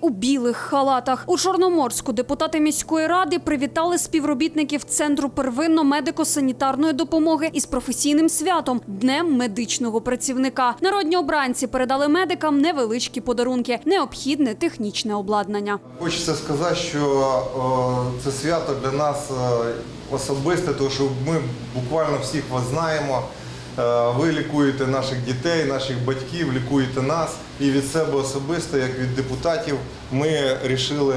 у білих халатах. У Чорноморську депутати міської ради привітали співробітників центру первинно-медико-санітарної допомоги із професійним святом днем медичного працівника. Народні обранці передали медикам невеличкі подарунки, необхідне технічне обладнання. Хочеться сказати, що це свято для нас е, особисте, тому що ми буквально всіх вас знаємо. Е, ви лікуєте наших дітей, наших батьків, лікуєте нас. І від себе особисто, як від депутатів, ми вирішили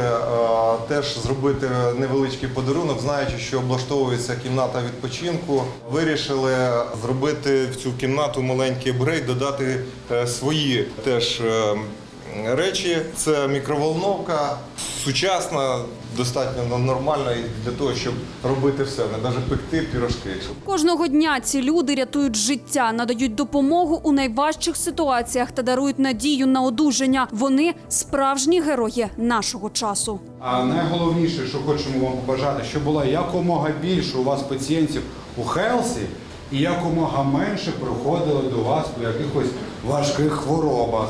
теж зробити невеличкий подарунок, знаючи, що облаштовується кімната відпочинку. Вирішили зробити в цю кімнату маленький апгрейд, додати е, свої теж. Речі. Це мікроволновка, сучасна, достатньо нормальна і для того, щоб робити все, не навіть пекти пірожки. Кожного дня ці люди рятують життя, надають допомогу у найважчих ситуаціях та дарують надію на одужання. Вони справжні герої нашого часу. А найголовніше, що хочемо вам побажати, щоб було якомога більше у вас пацієнтів у Хелсі і якомога менше приходило до вас по якихось важких хворобах.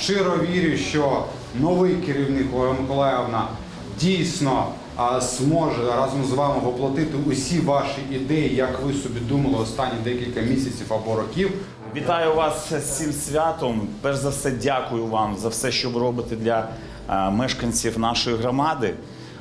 Щиро вірю, що новий керівник Ольга Миколаївна дійсно зможе разом з вами воплотити усі ваші ідеї, як ви собі думали останні декілька місяців або років. Вітаю вас з цим святом. Перш за все, дякую вам за все, що ви робите для е, мешканців нашої громади.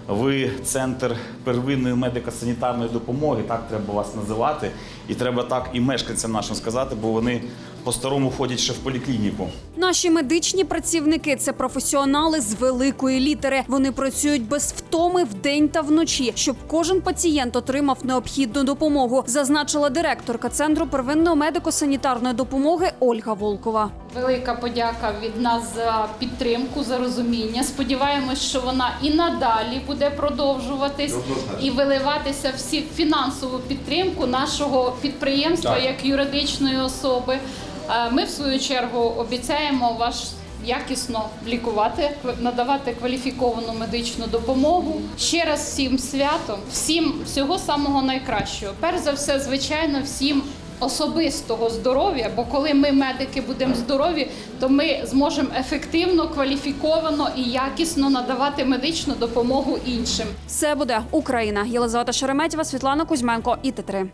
Ви центр первинної медико-санітарної допомоги, так треба вас називати. І треба так і мешканцям нашим сказати, бо вони по-старому ходять ще в поліклініку. Наші медичні працівники це професіонали з великої літери. Вони працюють без втоми вдень та вночі, щоб кожен пацієнт отримав необхідну допомогу, зазначила директорка центру первинної медико-санітарної допомоги Ольга Волкова. Велика подяка від нас за підтримку, за розуміння. Сподіваємось, що вона і надалі буде продовжуватись і виливатися всі фінансову підтримку нашого підприємства Так. як юридичної особи. Ми в свою чергу обіцяємо вас якісно лікувати, надавати кваліфіковану медичну допомогу. Ще раз всім святом, всім всього самого найкращого. Перш за все, звичайно, всім особистого здоров'я. Бо коли ми, медики, будемо здорові, то ми зможемо ефективно, кваліфіковано і якісно надавати медичну допомогу іншим. Все буде Україна. Єлизавета Шереметєва, Світлана Кузьменко і Т3.